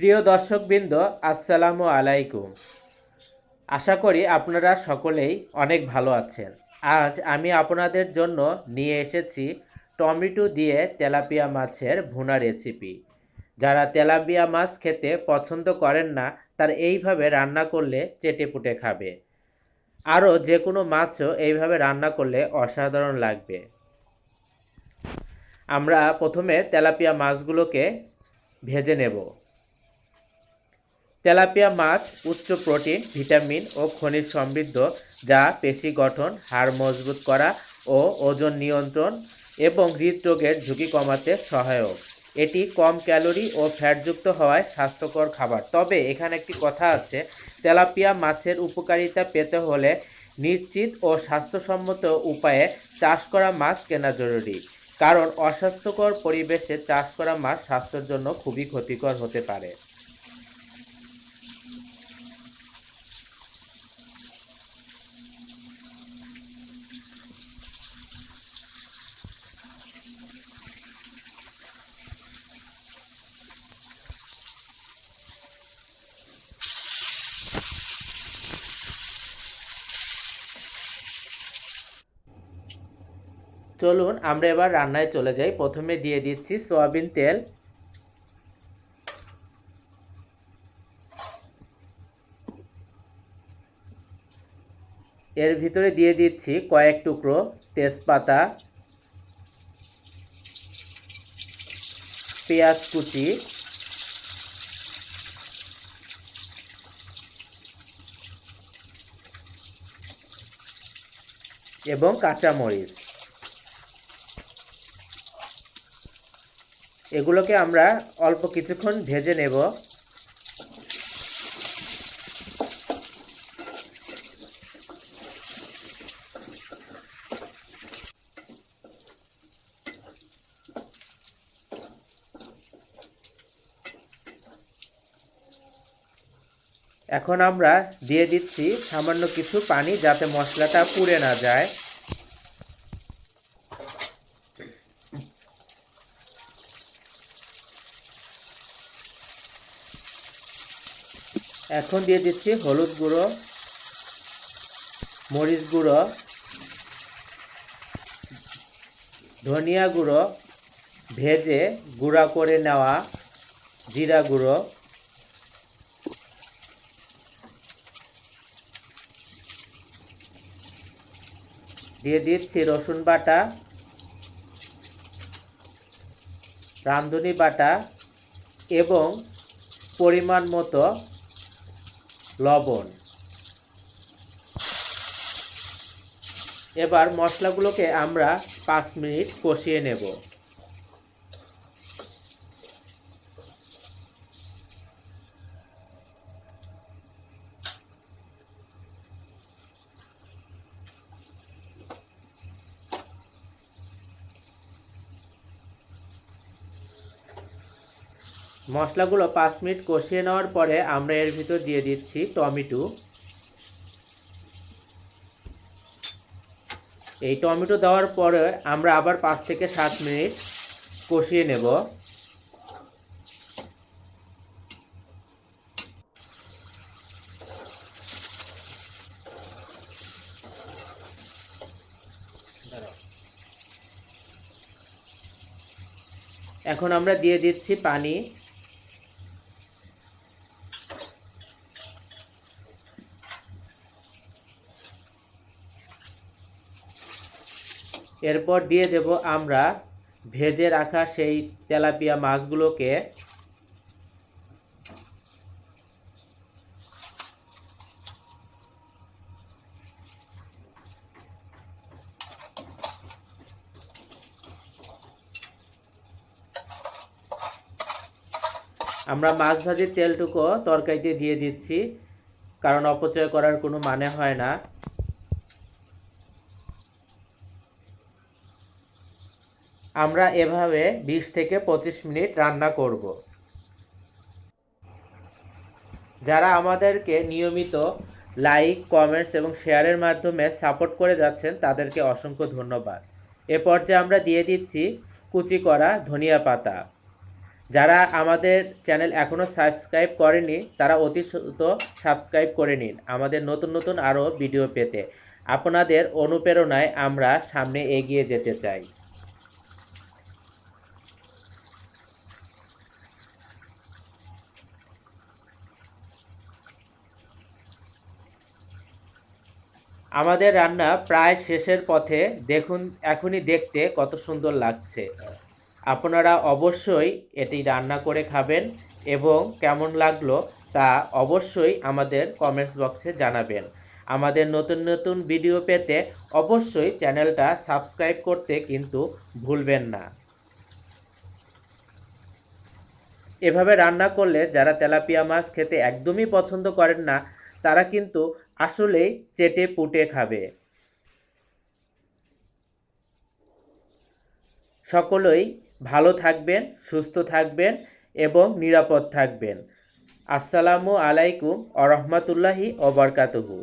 প্রিয় দর্শকবৃন্দ, আসসালামু আলাইকুম। আশা করি আপনারা সকলেই অনেক ভালো আছেন। আজ আমি আপনাদের জন্য নিয়ে এসেছি টমেটো দিয়ে তেলাপিয়া মাছের ভুনা রেসিপি যারা তেলাপিয়া মাছ খেতে পছন্দ করেন না, তার এইভাবে রান্না করলে চেটেপুটে খাবে। আরও যে কোনো মাছও এইভাবে রান্না করলে অসাধারণ লাগবে। আমরা প্রথমে তেলাপিয়া মাছগুলোকে ভেজে নেব। তেলাপিয়া মাছ উচ্চ প্রোটিন, ভিটামিন ও খনিজ সমৃদ্ধ যা পেশি গঠন, হাড় মজবুত করা ও ওজন নিয়ন্ত্রণ এবং হৃদরোগের ঝুঁকি কমাতে সহায়ক। এটি কম ক্যালোরি ও ফ্যাটযুক্ত হওয়ায় স্বাস্থ্যকর খাবার। তবে এখানে একটি কথা আছে, তেলাপিয়া মাছের উপকারিতা পেতে হলে নিশ্চিত ও স্বাস্থ্যসম্মত উপায়ে চাষ করা মাছ কেনা জরুরি, কারণ অস্বাস্থ্যকর পরিবেশে চাষ করা মাছ স্বাস্থ্যের জন্য খুবই ক্ষতিকর হতে পারে। চলুন আমরা এবার রান্নায় চলে যাই। প্রথমে দিয়ে দিচ্ছি সয়াবিন তেল। এর ভিতরে দিয়ে দিচ্ছি কয়েক টুকরো তেজপাতা, পেঁয়াজ কুচি, এবং কাঁচামরিচ। এগুলোকে আমরা অল্প কিছুক্ষণ ভেজে নেব। এখন আমরা দিয়ে দিচ্ছি সামান্য কিছু পানি যাতে মশলাটা পুড়ে না যায়। এখন দিয়ে দিচ্ছি হলুদ গুঁড়ো, মরিচ গুঁড়ো, ধনিয়া গুঁড়ো, ভেজে গুঁড়া করে নেওয়া জিরা গুঁড়ো, দিয়ে দিচ্ছি রসুন বাটা, রাঁধুনি বাটা এবং পরিমাণ মতো লবণ। এবার মশলাগুলোকে আমরা পাঁচ মিনিট কষিয়ে নেব। মশলাগুলো পাঁচ মিনিট কষিয়ে নেওয়ার পরে আমরা এর ভিতর দিয়ে দিচ্ছি টমেটো। এই টমেটো দেওয়ার পরে আমরা আবার পাঁচ থেকে সাত মিনিট কষিয়ে নেব। এখন আমরা দিয়ে দিচ্ছি পানি। এরপর দিয়ে দেব আমরা ভেজে রাখা সেই তেলাপিয়া মাছগুলোকে। আমরা মাছ ভাজির তেলটুকু তরকারিতে দিয়ে দিচ্ছি, কারণ অপচয় করার কোনো মানে হয় না। আমরা এভাবে বিশ থেকে পঁচিশ মিনিট রান্না করব। যারা আমাদেরকে নিয়মিত লাইক, কমেন্টস এবং শেয়ারের মাধ্যমে সাপোর্ট করে যাচ্ছেন, তাদেরকে অসংখ্য ধন্যবাদ। এ পর্যায়ে আমরা দিয়ে দিচ্ছি কুচি করা ধনিয়া পাতা। যারা আমাদের চ্যানেল এখনও সাবস্ক্রাইব করেনি, তারা অতি দ্রুত সাবস্ক্রাইব করে নিন আমাদের নতুন নতুন আরও ভিডিও পেতে। আপনাদের অনুপ্রেরণায় আমরা সামনে এগিয়ে যেতে চাই। আমাদের রান্না প্রায় শেষের পথে দেখুন, এখনই দেখতে কত সুন্দর লাগছে। আপনারা অবশ্যই এটি রান্না করে খাবেন এবং কেমন লাগল তা অবশ্যই আমাদের কমেন্টস বক্সে জানাবেন। আমাদের নতুন নতুন ভিডিও পেতে অবশ্যই চ্যানেলটা সাবস্ক্রাইব করতে কিন্তু ভুলবেন না। এভাবে রান্না করলে যারা তেলাপিয়া মাছ খেতে একদমই পছন্দ করেন না, তারা কিন্তু আসলেই চেটে পুটে খাবে। সকলেই ভালো থাকবেন, সুস্থ থাকবেন এবং নিরাপদ থাকবেন। আসসালামু আলাইকুম আরহামতুল্লাহি রহমতুল্লাহি অবরকাতহু